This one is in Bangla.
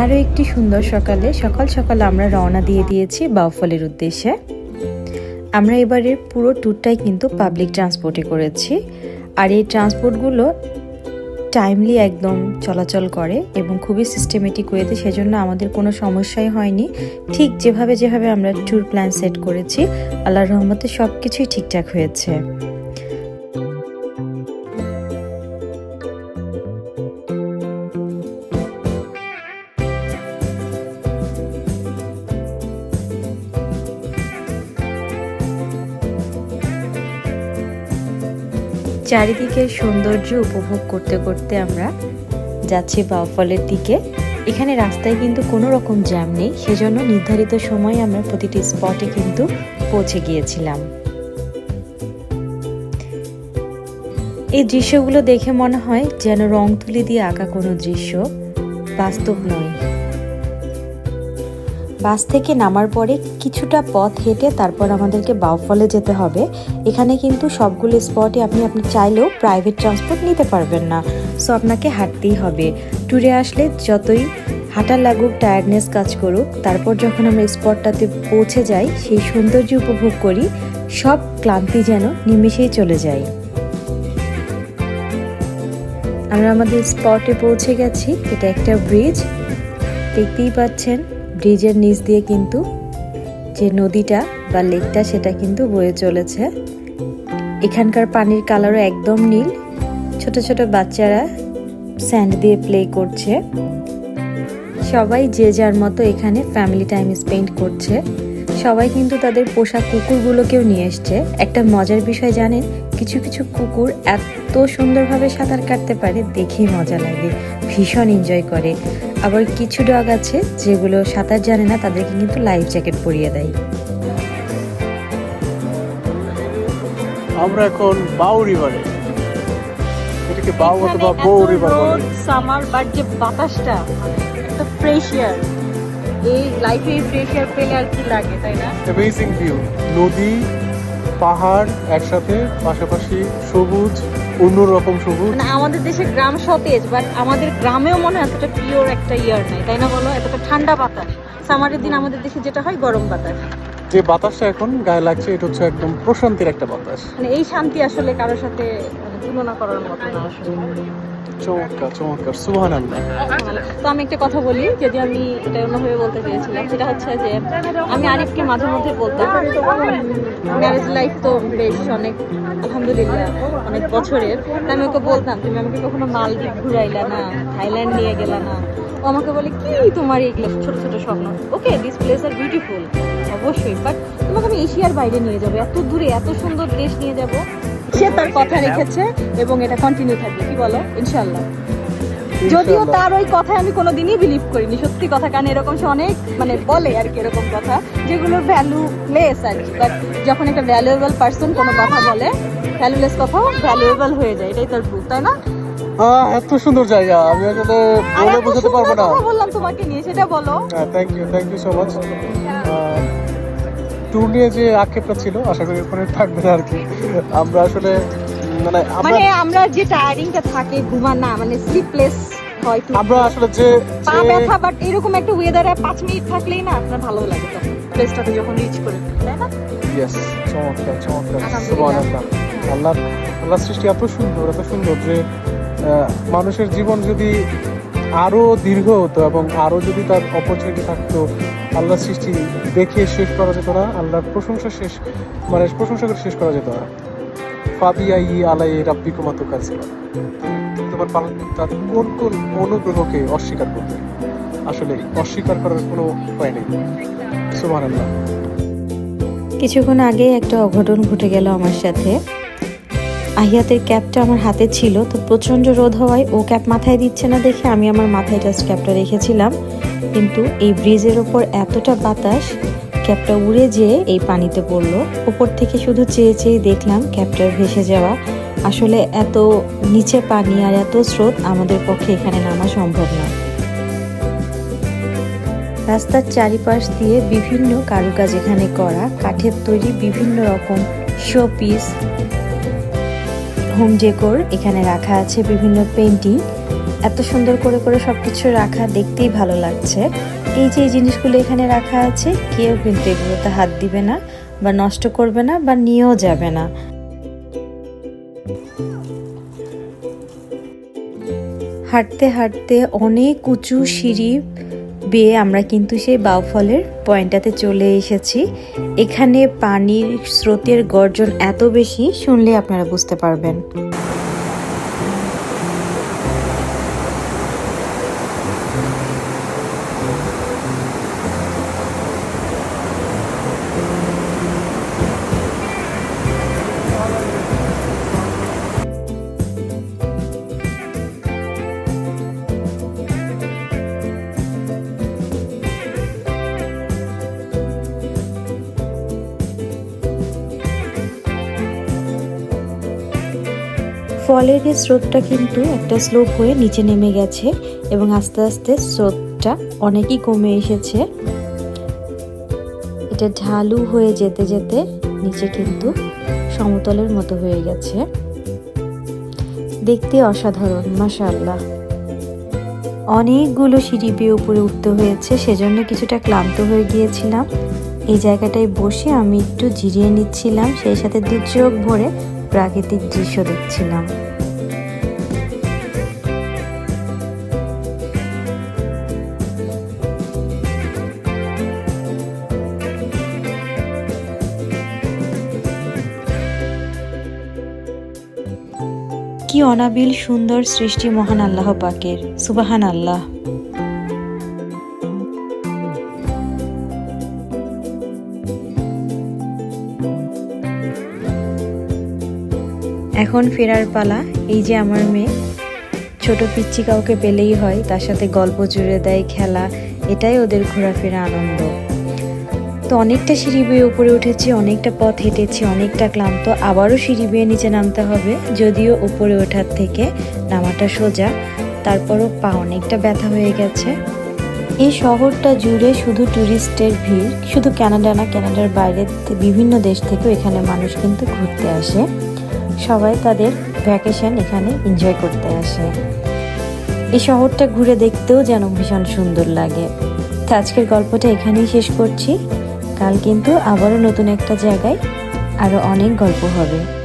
আরও একটি সুন্দর সকালে সকাল সকাল আমরা রওনা দিয়ে দিয়েছি বাউফলের উদ্দেশ্যে। আমরা এবারের পুরো ট্যুরটাই কিন্তু পাবলিক ট্রান্সপোর্টে করেছি। আর এই ট্রান্সপোর্টগুলো টাইমলি একদম চলাচল করে এবং খুবই সিস্টেমেটিক ওয়েতে সেজন্য আমাদের কোনো সমস্যাই হয়নি। ঠিক যেভাবে যেভাবে আমরা ট্যুর প্ল্যান সেট করেছি, আল্লাহর রহমতে সব কিছুই ঠিকঠাক হয়েছে। চারিদিকের সৌন্দর্য উপভোগ করতে করতে আমরা যাচ্ছি বাউফলের দিকে। এখানে রাস্তায় কিন্তু কোনো রকম জ্যাম নেই, সেজন্য নির্ধারিত সময়ে আমরা প্রতিটি স্পটে কিন্তু পৌঁছে গিয়েছিলাম। এই দৃশ্যগুলো দেখে মনে হয় যেন রং তুলি দিয়ে আঁকা কোনো দৃশ্য বাস্তব নয়। বাস থেকে নামার পরে কিছুটা পথ হেঁটে তারপর আমাদেরকে বাউফলে যেতে হবে। এখানে কিন্তু সবগুলো স্পটে আপনি আপনি চাইলেও প্রাইভেট ট্রান্সপোর্ট নিতে পারবেন না। সো আপনাকে হাঁটতেই হবে। ট্যুরে আসলে যতই হাঁটা লাগুক টায়ার্ডনেস কাজ করুক, তারপর যখন আমরা স্পটটাতে পৌঁছে যাই, সেই সৌন্দর্য উপভোগ করি, সব ক্লান্তি যেন নিমেষেই চলে যায়। আমরা আমাদের স্পটে পৌঁছে গেছি। এটা একটা ব্রিজ দেখতেই পাচ্ছেন ব্রিজের নিচ দিয়ে কিন্তু যে নদীটা বা লেকটা, সেটা কিন্তু বয়ে চলেছে। এখানকার পানির কালারও একদম নীল। ছোট ছোট বাচ্চারা স্যান্ড দিয়ে প্লে করছে। সবাই যে যার মতো এখানে ফ্যামিলি টাইম স্পেন্ড করছে। সবাই কিন্তু তাদের পোষা কুকুরগুলোকেও নিয়ে এসছে। একটা মজার বিষয় জানেন কিছু কিছু কুকুর এত সুন্দরভাবে সাঁতার কাটতে পারে দেখেই মজা লাগে ভীষণ এনজয় করে। আবার কিছু ডগ আছে যেগুলো সাঁতার জানে না তাদেরকে কিন্তু লাইফ জ্যাকেট পরিয়ে দেয়। আমরা এখন বাউ রিভারে এটাকে বাউ অথবা বউ রিভার বলে। সামার বাট যে বাতাসটা একটা ফ্রেশ এয়ার এই লাইফে ফ্রেশ এয়ার পেলে আর কি লাগে তাই না? অ্যামেজিং ভিউ নদী পাহাড় একসাথে পাশাপাশি সবুজ অন্যরকম সবুজ। মানে আমাদের দেশে গ্রাম সতেজ বাট আমাদের গ্রামেও মনে হয় এতটা পিওর একটা ইয়ার নাই তাই না বলো? এতটা ঠান্ডা বাতাস। সামারের দিন আমাদের দেশে যেটা হয় গরম বাতাস। যে বাতাসটা এখন গায়ে লাগছে এটা হচ্ছে একদম প্রশান্তির একটা বাতাস। মানে এই শান্তি আসলে কারোর সাথে মানে তুলনা করার মতো না আসলে। চমৎকার চমৎকার সুহান তো আমি একটা কথা বলি, যদি আমি এটা অন্যভাবে বলতে চেয়েছিলাম সেটা হচ্ছে যে আমি আরিফকে মাঝে মধ্যে বলতাম ম্যারেজ লাইফ তো বেশ অনেক, আলহামদুলিল্লাহ, অনেক বছরের, তা আমি ওকে বলতাম, তুমি আমাকে কখনো মালদ্বীপ ঘুরাইলা না, থাইল্যান্ড নিয়ে গেলা না? ও আমাকে বলে, কি তোমার এইগুলো ছোট ছোট স্বপ্ন? Okay this place are beautiful অবশ্যই বাট তোমাকে আমি এশিয়ার বাইরে নিয়ে যাব, এত দূরে, এত সুন্দর দেশ নিয়ে যাব সে তার কথা রেখেছে এবং এটা কন্টিনিউ থাকবে কি বলো? ইনশাল্লাহ যদিও তার ওই কথায় আমি কোনোদিনই বিলিভ করিনি সত্যি কথা কারণ এরকম সে অনেক মানে বলে আর কি এরকম কথা যেগুলোর ভ্যালু লেস আর কি। বাট যখন একটা ভ্যালুয়েবল পার্সন কোনো কথা বলে ভ্যালুলেস কথাও ভ্যালুয়েবল হয়ে যায় এটাই তার প্রুফ তাই না? এত সুন্দর জায়গা আমি আসলে বলে বোঝাতে পারব না। বললাম তোমাকে নিয়ে সেটা বলো। Thank you thank you so much tour নিয়ে যে আক্ষেপটা ছিল আশা করি ওখানে থাকবে আর কি। আমরা আসলে মানে মানে আমরা যে টায়ারিংটা থাকে ঘুমান না মানে স্লিপলেস হয় আমরা আসলে যে পা ব্যথা বাট এরকম একটা ওয়েদারে পাঁচ মিনিট থাকলেই না আপনার ভালো লাগে তখন। প্লেসটাতে যখন রিচ করে তাই না? Yes, চমৎকার চমৎকার। সুবহানাল্লাহ। আল্লাহ আল্লাহ সৃষ্টি এত সুন্দর এত সুন্দর যে মানুষের জীবন যদি আরও দীর্ঘ হতো এবং আরও যদি তার অপরচুনিটি থাকতো আল্লাহ সৃষ্টি দেখে শেষ করা যেত না, আল্লাহর প্রশংসা শেষ মানে প্রশংসা করে শেষ করা যেত না। ফাবিয়া ই আলাই রাব্বি কুমাতো কাছে তোমার পালন, তার কোন কোন অনুগ্রহকে অস্বীকার করবে? আসলে অস্বীকার করার কোনো উপায় নেই। সুবহানাল্লাহ। কিছুক্ষণ আগে একটা অঘটন ঘটে গেল আমার সাথে। আহিয়াতের ক্যাপটা আমার হাতে ছিল, তো প্রচণ্ড রোদ হওয়ায় ও ক্যাপ মাথায় দিচ্ছে না দেখে আমি আমার মাথায় জাস্ট ক্যাপটা রেখেছিলাম। কিন্তু এই ব্রিজের ওপর এতটা বাতাস ক্যাপটা উড়ে যেয়ে এই পানিতে পড়ল। ওপর থেকে শুধু চেয়ে চেয়ে দেখলাম ক্যাপটার ভেসে যাওয়া। আসলে এত নিচে পানি আর এত স্রোত আমাদের পক্ষে এখানে নামা সম্ভব না। রাস্তার চারিপাশ দিয়ে বিভিন্ন কারুকাজ এখানে করা, কাঠের তৈরি বিভিন্ন রকম শো পিস হোম ডেকোর এখানে রাখা আছে, বিভিন্ন পেন্টিং এত সুন্দর করে করে সব কিছু রাখা দেখতেই ভালো লাগছে। এই যে এই জিনিসগুলো এখানে রাখা আছে, কেউ কিন্তু এগুলোতে হাত দিবে না বা নষ্ট করবে না বা নিয়েও যাবে না। হাঁটতে হাঁটতে অনেক উঁচু সিঁড়ি বেয়ে আমরা কিন্তু সেই বাউফলের পয়েন্টটাতে চলে এসেছি। এখানে পানির স্রোতের গর্জন এত বেশি শুনলে আপনারা বুঝতে পারবেন। ফলের এই স্রোতটা কিন্তু একটা স্লোপ হয়ে নিচে নেমে গেছে এবং আস্তে আস্তে স্রোতটা অনেকই কমে এসেছে। এটা ঢালু হয়ে যেতে যেতে নিচে কিন্তু সমতলের মতো হয়ে গেছে। দেখতে অসাধারণ, মাশাআল্লাহ। অনেকগুলো সিঁড়ি বেয়ে উপরে উঠতে হয়েছে, সেজন্য কিছুটা ক্লান্ত হয়ে গিয়েছিলাম। এই জায়গাটায় বসে আমি একটু জিরিয়ে নিচ্ছিলাম, সেই সাথে দু চোখ ভরে প্রাকৃতিক দৃশ্য দেখছিলাম। কি অনাবিল সুন্দর সৃষ্টি মহান আল্লাহ পাকের। সুবাহান আল্লাহ এখন ফেরার পালা, এই যে আমার মেয়ে। ছোট পিচ্ছি কাউকে পেলেই হয়, তার সাথে গল্প জুড়ে দেয়, খেলা, এটাই ওদের ঘোরাফেরা আনন্দ। তো অনেকটা সিঁড়ি বেয়ে উপরে উঠেছি, অনেকটা পথ হেঁটেছি, অনেকটা ক্লান্ত, আবারও সিঁড়ি বেয়ে নিচে নামতে হবে, যদিও উপরে ওঠার থেকে নামাটা সোজা, তারপরও পা অনেকটা ব্যথা হয়ে গেছে। এই শহরটা জুড়ে শুধু ট্যুরিস্টের ভিড়, শুধু কানাডা না কানাডার বাইরে বিভিন্ন দেশ থেকেও এখানে মানুষ কিন্তু ঘুরতে আসে। সবাই তাদের ভ্যাকেশন এখানে এনজয় করতে আসে। এই শহরটা ঘুরে দেখতেও যেন ভীষণ সুন্দর লাগে। তা আজকের গল্পটা এখানেই শেষ করছি। কাল কিন্তু আবারও নতুন একটা জায়গায় আরও অনেক গল্প হবে।